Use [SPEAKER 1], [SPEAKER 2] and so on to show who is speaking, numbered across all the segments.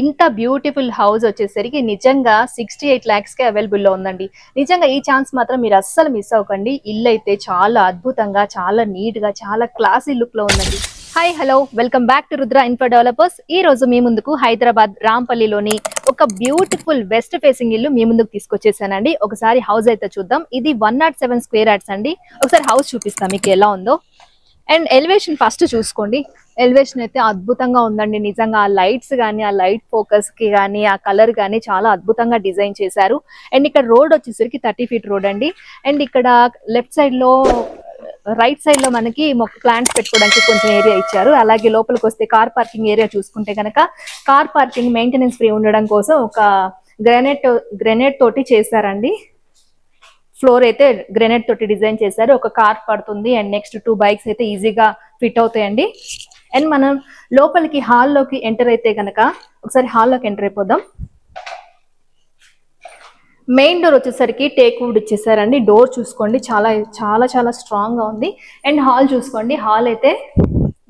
[SPEAKER 1] ఇంత beautiful house వచ్చేసరికి నిజంగా సిక్స్టీ ఎయిట్ ల్యాక్స్కి అవైలబుల్లో ఉందండి. నిజంగా ఈ ఛాన్స్ మాత్రం మీరు అస్సలు మిస్ అవ్వకండి. ఇల్లు అయితే చాలా అద్భుతంగా చాలా నీట్గా చాలా క్లాసీ లుక్లో ఉందండి. Hi hello welcome back to Rudra info developers. ఈ రోజు మీ ముందుకు హైదరాబాద్ రాంపల్లిలోని ఒక బ్యూటిఫుల్ వెస్ట్ ఫేసింగ్ ఇల్లు మీ ముందుకు తీసుకొచ్చేసానండి. ఒకసారి హౌస్ అయితే చూద్దాం. ఇది one nought seven square yards అండి. ఒకసారి హౌస్ చూపిస్తాం మీకు ఎలా ఉందో. అండ్ ఎలివేషన్ ఫస్ట్ చూసుకోండి. ఎలివేషన్ అయితే అద్భుతంగా ఉందండి. నిజంగా ఆ లైట్స్ కానీ ఆ లైట్ ఫోకస్కి కానీ ఆ కలర్ కానీ చాలా అద్భుతంగా డిజైన్ చేశారు. అండ్ ఇక్కడ రోడ్ వచ్చేసరికి థర్టీ ఫీట్ రోడ్ అండి. అండ్ ఇక్కడ లెఫ్ట్ సైడ్లో రైట్ సైడ్లో మనకి ప్లాంట్స్ పెట్టుకోవడానికి కొంచెం ఏరియా ఇచ్చారు. అలాగే లోపలికి వస్తే కార్ పార్కింగ్ ఏరియా చూసుకుంటే కనుక కార్ పార్కింగ్ మెయింటెనెన్స్ ఫ్రీ ఉండడం కోసం ఒక గ్రెనేట్ గ్రెనేట్ తోటి చేశారండి. ఫ్లోర్ అయితే గ్రెనేట్ తోటి డిజైన్ చేశారు. ఒక కార్ పడుతుంది. అండ్ నెక్స్ట్ టూ బైక్స్ అయితే ఈజీగా ఫిట్ అవుతాయండి. అండ్ మనం లోపలికి హాల్లోకి ఎంటర్ అయితే గనక ఒకసారి హాల్లోకి ఎంటర్ అయిపోదాం. మెయిన్ డోర్ వచ్చేసరికి టేక్ వుడ్ ఇచ్చేసారండి. డోర్ చూసుకోండి. చాలా చాలా చాలా స్ట్రాంగ్గా ఉంది. అండ్ హాల్ చూసుకోండి. హాల్ అయితే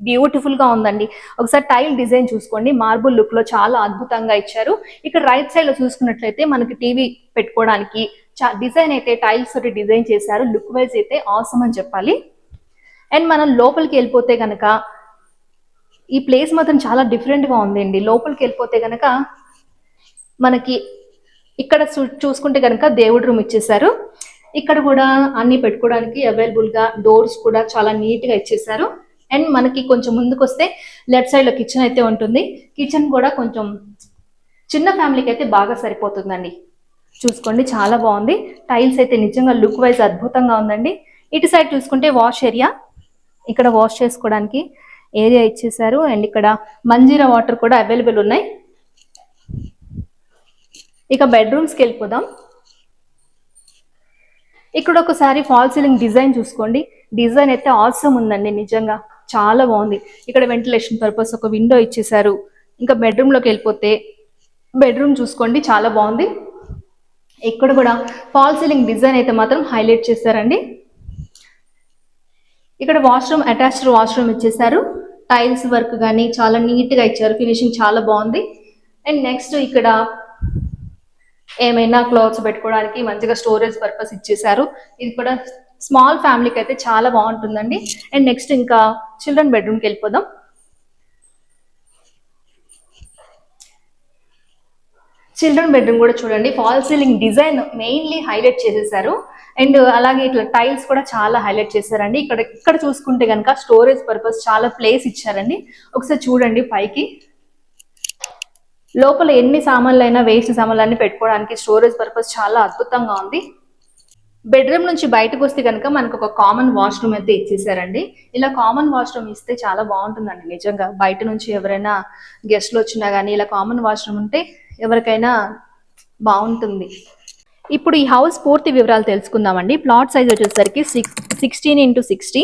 [SPEAKER 1] బ్యూటిఫుల్గా ఉందండి. ఒకసారి టైల్ డిజైన్ చూసుకోండి. మార్బుల్ లుక్లో చాలా అద్భుతంగా ఇచ్చారు. ఇక్కడ రైట్ సైడ్లో చూసుకున్నట్లయితే మనకి టీవీ పెట్టుకోవడానికి డిజైన్ అయితే టైల్స్ తోటి డిజైన్ చేశారు. లుక్ వైజ్ అయితే ఆసమ్ అని చెప్పాలి. అండ్ మనం లోపలికి వెళ్ళిపోతే కనుక ఈ ప్లేస్ మాత్రం చాలా డిఫరెంట్గా ఉందండి. లోపలికి వెళ్ళిపోతే కనుక మనకి ఇక్కడ చూ- చూసుకుంటే కనుక దేవుడి రూమ్ ఇచ్చేసారు ఇక్కడ కూడా అన్ని పెట్టుకోవడానికి అవైలబుల్గా డోర్స్ కూడా చాలా నీట్గా ఇచ్చేసారు అండ్ మనకి కొంచెం ముందుకు వస్తే లెఫ్ట్ సైడ్లో కిచెన్ అయితే ఉంటుంది. కిచెన్ కూడా కొంచెం చిన్న ఫ్యామిలీకి అయితే బాగా సరిపోతుందండి. చూసుకోండి చాలా బాగుంది. టైల్స్ అయితే నిజంగా లుక్ వైజ్ అద్భుతంగా ఉందండి. ఇటు సైడ్ చూసుకుంటే వాష్ ఏరియా ఇక్కడ వాష్ చేసుకోవడానికి ఏరియా ఇచ్చేసారు అండ్ ఇక్కడ మంజీరా వాటర్ కూడా అవైలబుల్ ఉన్నాయి. ఇక బెడ్రూమ్స్కి వెళ్ళిపోదాం. ఇక్కడ ఒకసారి ఫాల్ సీలింగ్ డిజైన్ చూసుకోండి. డిజైన్ అయితే ఆసమ్ ఉందండి నిజంగా. చాలా బాగుంది. ఇక్కడ వెంటిలేషన్ పర్పస్ ఒక విండో ఇచ్చేసారు ఇంకా బెడ్రూమ్లోకి వెళ్ళిపోతే బెడ్రూమ్ చూసుకోండి చాలా బాగుంది. ఇక్కడ కూడా ఫాల్ సీలింగ్ డిజైన్ అయితే మాత్రం హైలైట్ చేశారండి. ఇక్కడ వాష్రూమ్ అటాచ్డ్ వాష్రూమ్ ఇచ్చేసారు టైల్స్ వర్క్ కానీ చాలా నీట్గా ఇచ్చారు. ఫినిషింగ్ చాలా బాగుంది. అండ్ నెక్స్ట్ ఇక్కడ ఏమైనా క్లాత్స్ పెట్టుకోవడానికి మంచిగా స్టోరేజ్ పర్పస్ ఇచ్చేసారు ఇది కూడా స్మాల్ ఫ్యామిలీకి అయితే చాలా బాగుంటుందండి. అండ్ నెక్స్ట్ ఇంకా చిల్డ్రన్ బెడ్రూమ్కి వెళ్ళిపోదాం. చిల్డ్రన్ బెడ్రూమ్ కూడా చూడండి. False ceiling design mainly highlight చేసేసారు అండ్ అలాగే ఇట్లా టైల్స్ కూడా చాలా హైలైట్ చేశారండి. ఇక్కడ ఇక్కడ చూసుకుంటే కనుక స్టోరేజ్ పర్పస్ చాలా ప్లేస్ ఇచ్చారండి. ఒకసారి చూడండి పైకి. లోపల ఎన్ని సామాన్లు అయినా వేస్ట్ సామాన్లు పెట్టుకోవడానికి స్టోరేజ్ పర్పస్ చాలా అద్భుతంగా ఉంది. బెడ్రూమ్ నుంచి బయటకు వస్తే కనుక మనకు ఒక కామన్ వాష్రూమ్ అయితే ఇచ్చేసారండి. ఇలా కామన్ వాష్రూమ్ ఇస్తే చాలా బాగుంటుందండి నిజంగా. బయట నుంచి ఎవరైనా గెస్ట్లు వచ్చినా కానీ ఇలా కామన్ వాష్రూమ్ ఉంటే ఎవరికైనా బాగుంటుంది. ఇప్పుడు ఈ హౌస్ పూర్తి వివరాలు తెలుసుకుందామండి. ప్లాట్ సైజ్ వచ్చేసరికి six sixteen into sixty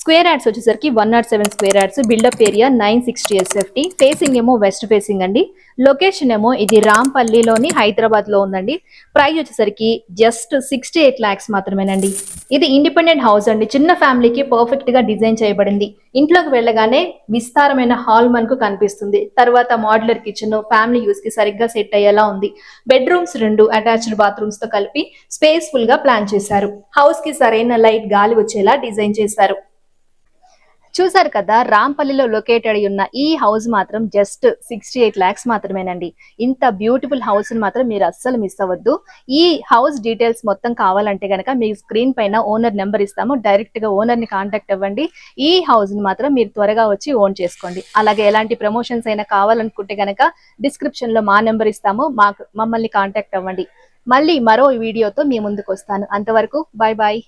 [SPEAKER 1] square yards వచ్చేసరికి one nought seven square yards built up area nine sixty SFT. Facing ఏమో వెస్ట్ ఫేసింగ్ అండి. లొకేషన్ ఏమో ఇది రాంపల్లిలోని హైదరాబాద్లో ఉందండి. ప్రైస్ వచ్చేసరికి జస్ట్ సిక్స్టీ ఎయిట్ ల్యాక్స్ మాత్రమేనండి. ఇది ఇండిపెండెంట్ హౌస్ అండి. చిన్న ఫ్యామిలీకి పర్ఫెక్ట్గా డిజైన్ చేయబడింది. ఇంట్లోకి వెళ్ళగానే విస్తారమైన హాల్ మనకు కనిపిస్తుంది. తర్వాత మాడ్యులర్ కిచెన్ ఫ్యామిలీ యూస్కి సరిగ్గా సెట్ అయ్యేలా ఉంది. బెడ్రూమ్స్ రెండు అటాచ్డ్ బాత్రూమ్స్తో కలిపి స్పేస్ఫుల్గా ప్లాన్ చేశారు. హౌస్కి సరైన లైట్ గాలి వచ్చేలా డిజైన్ చేశారు. చూసారు కదా రాంపల్లిలో లొకేటెడ్ అయి ఉన్న ఈ హౌస్ మాత్రం జస్ట్ సిక్స్టీ ఎయిట్ ల్యాక్స్ మాత్రమేనండి. ఇంత బ్యూటిఫుల్ హౌస్ మాత్రం మీరు అస్సలు మిస్ అవ్వద్దు. ఈ హౌస్ డీటెయిల్స్ మొత్తం కావాలంటే కనుక మీ స్క్రీన్ పైన ఓనర్ నెంబర్ ఇస్తాము. డైరెక్ట్గా ఓనర్ని కాంటాక్ట్ అవ్వండి. ఈ హౌస్ని మాత్రం మీరు త్వరగా వచ్చి ఓన్ చేసుకోండి. అలాగే ఎలాంటి ప్రమోషన్స్ అయినా కావాలనుకుంటే గనక డిస్క్రిప్షన్లో మా నెంబర్ ఇస్తాము. మాకు మమ్మల్ని కాంటాక్ట్ అవ్వండి. మళ్ళీ మరో వీడియోతో మీ ముందుకు వస్తాను. అంతవరకు బాయ్ బాయ్